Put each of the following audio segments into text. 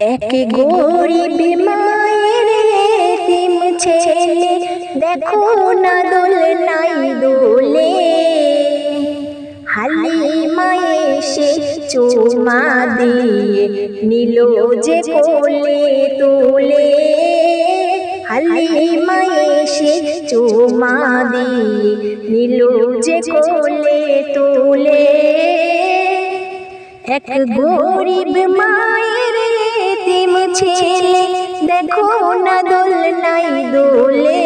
এক গরিব মায়ের এতিম ছেলে, দেখো না দোল নাই দোলে। হালি মায়ে সে চুমা দিয়ে নিল যে কোলে তোলে। হালি মায়ে সে চুমা দিয়ে নিল যে কোলে তোলে। এক গরিব মায়ের এতিম ছেলে, দেখো না দোল নাই দোলে।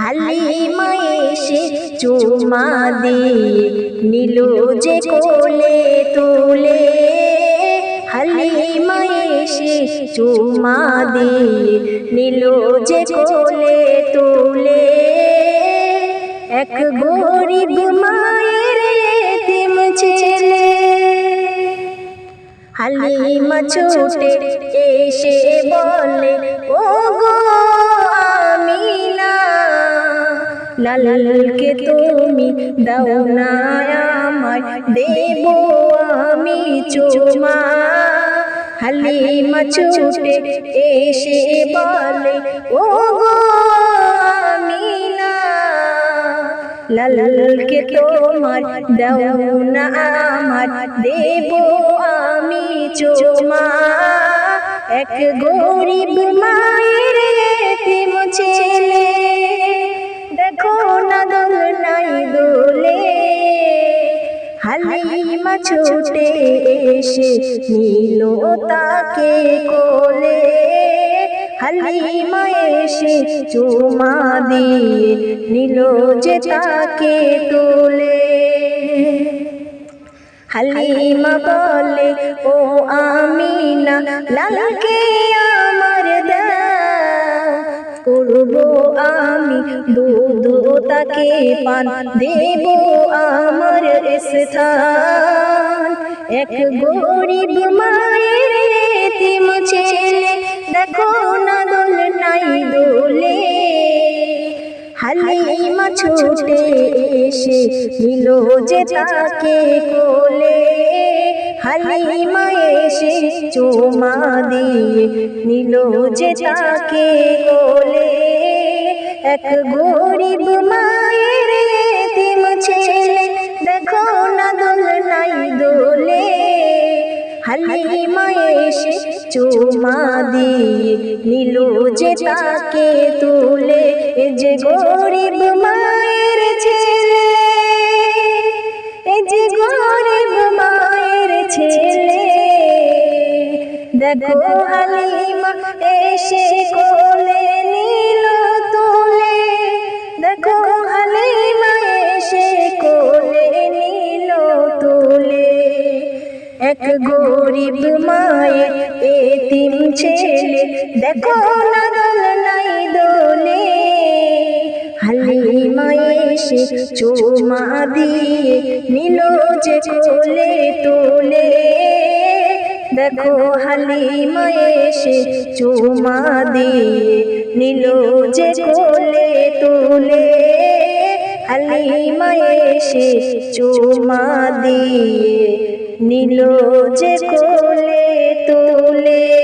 হালি মায়ে সে চুমা দিয়ে নিল যে কোলে তোলে। হালি মায়ে সে চুমা দিয়ে নিল যে কোলে তোলে। এক গরিব মায়ের হালিমা ছুটে এসে বলে ও গো আমিনা লালকে তুমি দাও না আমায়, দেব আমি চুমা। হালিমা ছুটে এসে বলে ও গো আমি এক গরিব মায়ের ছেলে দেখো না দোল নাই দোলে। হালিমা ছুটে এসে নিল তাকে কোলে। হালিমা এসে চুমা দিয়ে নিল যে তাকে তোলে। হালিমা বলে, ও আমিনা, লালকে আমার করব আমি দুধ তাকে পান, দেব আমার স্থান। এক গরিব মায়ের হালিমা ছুটে এসে নিল যে তাকে কোলে। হালিমা এসে চুমা দিয়ে নিল যে তাকে কোলে। এক গরিব মায়ের এতিম ছেলে। দেখো না দোল নাই দোলে। হালিমা এসে চুমা দিয়ে নিল যে তাকে তুলে। দেখো হালিমা এসে কোলে নিল তুলে। দেখো হালিমা এসে কোলে নিল তুলে। এক গরিব মায়ের এতিম ছেলে, দেখো না নাই দোলে। হালিমা এসে চুমা দিয়ে নিল যে কোলে তোলে। দেখো হালিমা এসে চুমা দিয়ে নিল যে কোলে তুলে। হালিমা এসে চুমা দিয়ে নিল যে কোলে তোলে।